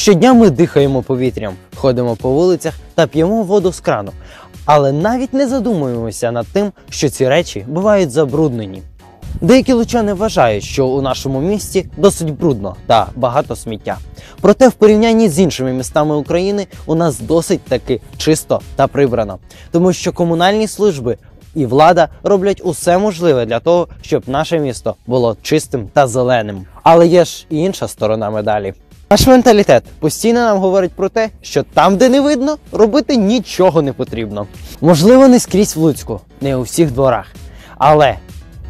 Щодня ми дихаємо повітрям, ходимо по вулицях та п'ємо воду з крану. Але навіть не задумуємося над тим, що ці речі бувають забруднені. Деякі лучани вважають, що у нашому місті досить брудно та багато сміття. Проте, в порівнянні з іншими містами України у нас досить таки чисто та прибрано, тому що комунальні служби і влада роблять усе можливе для того, щоб наше місто було чистим та зеленим. Але є ж і інша сторона медалі. Наш менталітет постійно нам говорить про те, що там, де не видно, робити нічого не потрібно. Можливо, не скрізь в Луцьку, не у всіх дворах. Але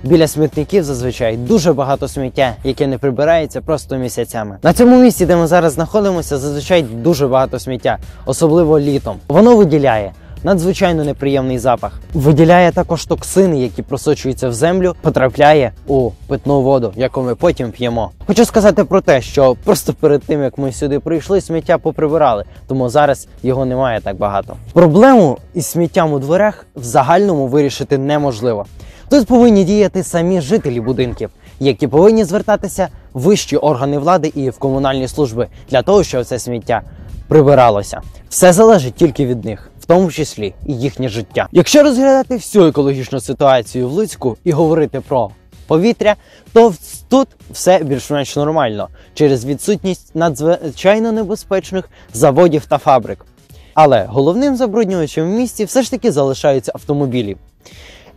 біля смітників зазвичай дуже багато сміття, яке не прибирається просто місяцями. На цьому місці, де ми зараз знаходимося, зазвичай дуже багато сміття, особливо літом. Воно виділяє. Надзвичайно неприємний запах. Виділяє також токсини, які просочуються в землю, потрапляє у питну воду, яку ми потім п'ємо. Хочу сказати про те, що просто перед тим як ми сюди прийшли, сміття поприбирали, тому зараз його немає так багато. Проблему із сміттям у дворах в загальному вирішити неможливо. Тут повинні діяти самі жителі будинків, які повинні звертатися в вищі органи влади і в комунальні служби для того, щоб це сміття прибиралося. Все залежить тільки від них, в тому числі і їхнє життя. Якщо розглядати всю екологічну ситуацію в Луцьку і говорити про повітря, то тут все більш-менш нормально через відсутність надзвичайно небезпечних заводів та фабрик. Але головним забруднювачем в місті все ж таки залишаються автомобілі.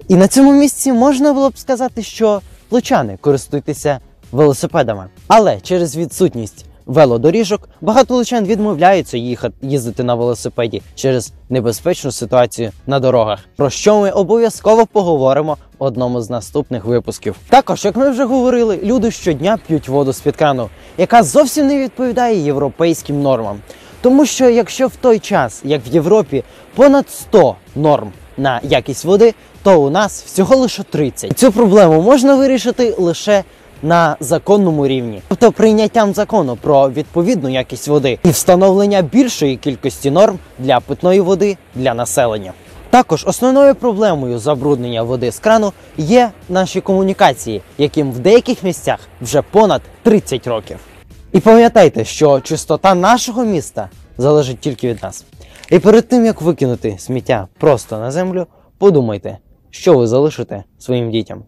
І на цьому місці можна було б сказати, що лучани користуйтеся велосипедами. Але через відсутність велодоріжок багато лучан відмовляються їхати їздити на велосипеді через небезпечну ситуацію на дорогах, про що ми обов'язково поговоримо в одному з наступних випусків. Також, як ми вже говорили, люди щодня п'ють воду з-під крану, яка зовсім не відповідає європейським нормам. Тому що якщо в той час, як в Європі, понад 100 норм на якість води, то у нас всього лише 30. Цю проблему можна вирішити лише на законному рівні, тобто прийняттям закону про відповідну якість води і встановлення більшої кількості норм для питної води для населення. Також основною проблемою забруднення води з крану є наші комунікації, яким в деяких місцях вже понад 30 років. І пам'ятайте, що чистота нашого міста залежить тільки від нас. І перед тим як викинути сміття просто на землю, подумайте, що ви залишите своїм дітям.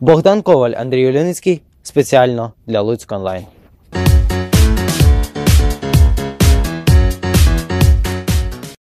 Богдан Коваль, Андрій Оляницький спеціально для Луцьк Онлайн.